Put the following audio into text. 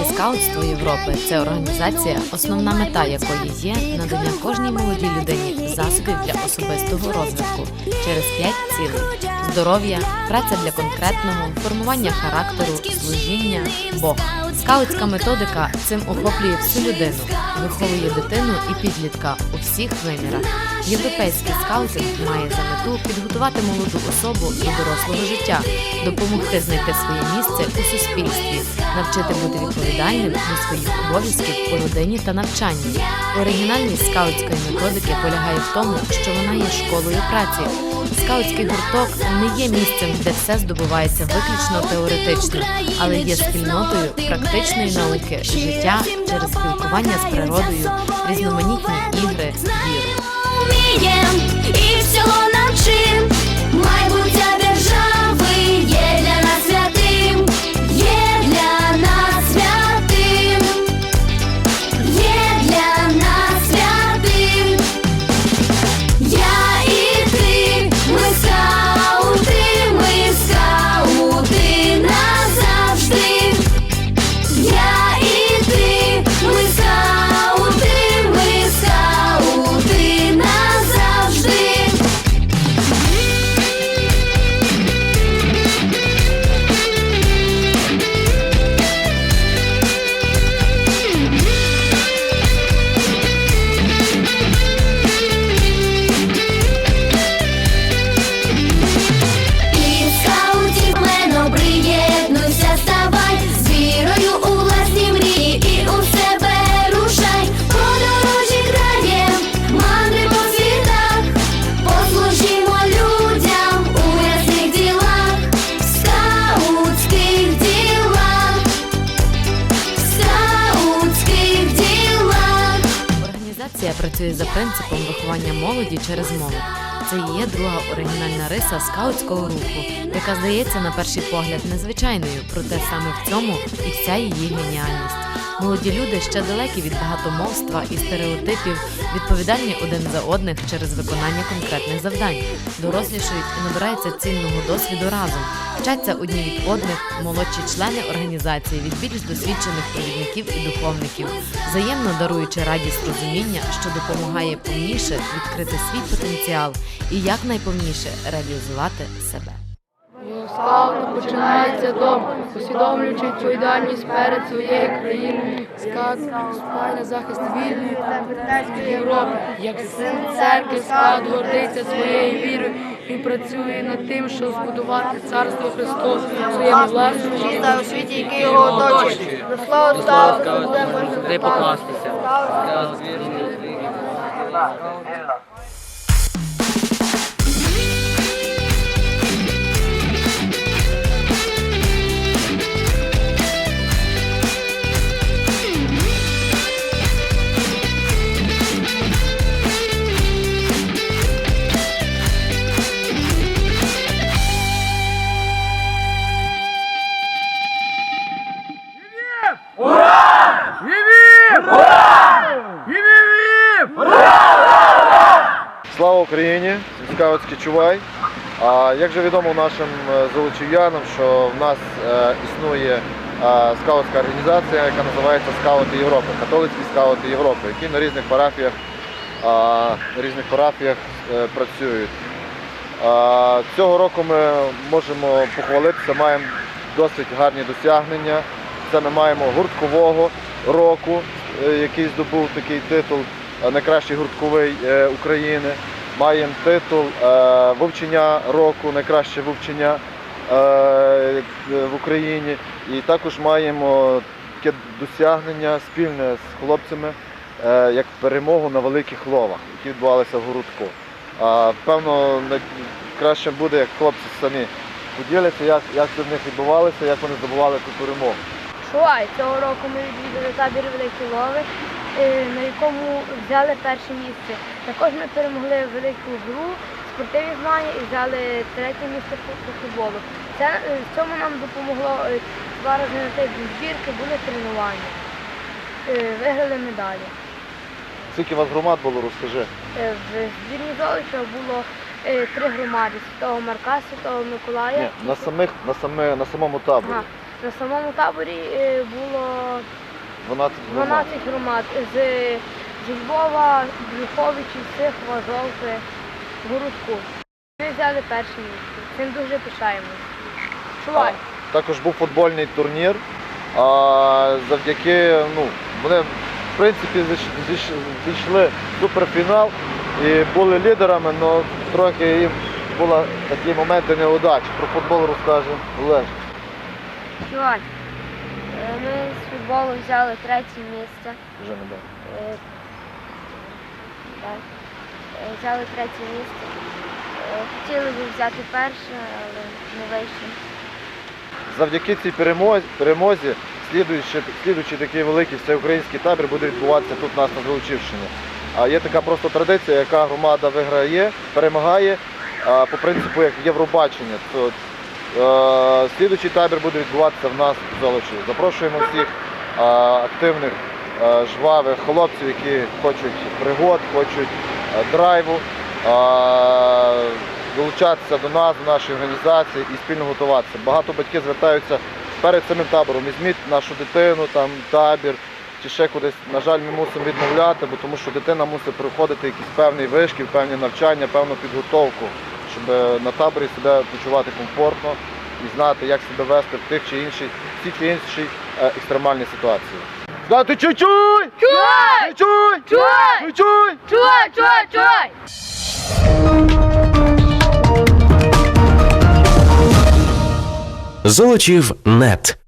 Скаутське скаутство Європи. Це організація, основна мета якої є надання кожній молодій людині засобів для особистого розвитку через п'ять цілей: здоров'я, праця для конкретного, формування характеру, служіння, Бог. Скаутська методика цим охоплює всю людину, виховує дитину і підлітка у всіх вимірах. Європейський скаутинг має за мету підготувати молоду особу до дорослого життя, допомогти знайти своє місце у суспільстві, навчити бути відповідальним до своїх обов'язків у родині та навчанні. Оригінальність скаутської методики полягає в тому, що вона є школою праці. Скаутський гурток не є місцем, де все здобувається виключно теоретично, але є спільнотою практичної науки, життя через спілкування з природою, різноманітні ігри, віру. Працює за принципом виховання молоді через молодь. Це є друга оригінальна риса скаутського руху, яка здається на перший погляд незвичайною, проте саме в цьому і вся її геніальність. Молоді люди ще далекі від багатомовства і стереотипів, відповідальні один за одних через виконання конкретних завдань, дорослішають і набираються цінного досвіду разом, вчаться одні від одних, молодші члени організації від більш досвідчених провідників і духовників, взаємно даруючи радість розуміння, що допомагає повніше відкрити свій потенціал і якнайповніше реалізувати себе. Скаут починається вдома, усвідомлюючи відповідальність перед своєю країною. Вступає на захист вільної та братерської Європи. Як син церкви, скаут гордиться своєю вірою і працює над тим, щоб збудувати царство Христове в своєму власному Міста у світі, який його оточує. До скауту буде Де покластися. Україні! Скаутський чувай. А як же відомо нашим е, золочів'янам, що в нас е, існує е, скаутська організація, яка називається Скаути Європи, католицькі скаути Європи, які на різних парафіях, на різних парафіях працюють. Цього року ми можемо похвалитися, маємо досить гарні досягнення. Це ми маємо гурткового року, який здобув такий титул найкращий гуртковий України. Маємо титул е, вивчення року, найкраще вивчення е, в Україні. І також маємо таке досягнення спільне з хлопцями, е, як перемогу на великих ловах, які відбувалися в городку. Певно, найкраще буде, як хлопці самі поділяться, як, як це в них відбувалося, як вони здобували ту перемогу. Шуай. Цього року ми відвідали табір Великі Лови, на якому взяли перше місце. Також ми перемогли велику гру, спортивні змагання і взяли третє місце по, футболу. Це, е, в цьому нам допомогло е, два рази на тиждень збірки, були тренування. Е, Виграли медалі. Скільки у вас громад було, розкажи. Е, В збірні Золоча було е, три громади Святого Марка, Святого Миколая. Ні, на, самих, на, саме, на самому таборі. Ага. На самому таборі е, було 12 громад. 12 громад з, зі Львова, Брюховичі, Сихова, Жовте, Городку. Ми взяли перше місце. Цим дуже пишаємось. Чувай. Також був футбольний турнір. А, завдяки, ну, вони в принципі зійшли в суперфінал і були лідерами, але трохи їм були такі моменти неудачі. Про футбол розкаже Олег. Чувай. Е, Ми з футболу взяли третє місце. Вже не. Е, так. Е, Взяли третє місце. Е, Хотіли б взяти перше, але не вийшло. Завдяки цій перемозі, перемозі слідуючий, такий великий всеукраїнський табір буде відбуватися тут у нас на Золочівщині. А є така просто традиція, яка громада виграє, перемагає а, по принципу як Євробачення. То, е, слідуючий табір буде відбуватися в нас в Золочеві. Запрошуємо всіх активних, жвавих хлопців, які хочуть пригод, хочуть драйву. долучатися до нас, до нашої організації і спільно готуватися. Багато батьків звертаються перед самим табором. Візьміть нашу дитину, там табір чи ще кудись. На жаль, ми мусимо відмовляти, бо тому що дитина мусить проходити якийсь певний вишкіл, певні навчання, певну підготовку, щоб на таборі себе почувати комфортно і знати, як себе вести в тих чи інших, всі чи інші е, екстремальні ситуації. ти чуй-чуй! Чувай! Чуй! Чуй! Чуй! Чуй! Чуй! Чуй! Золочів нет.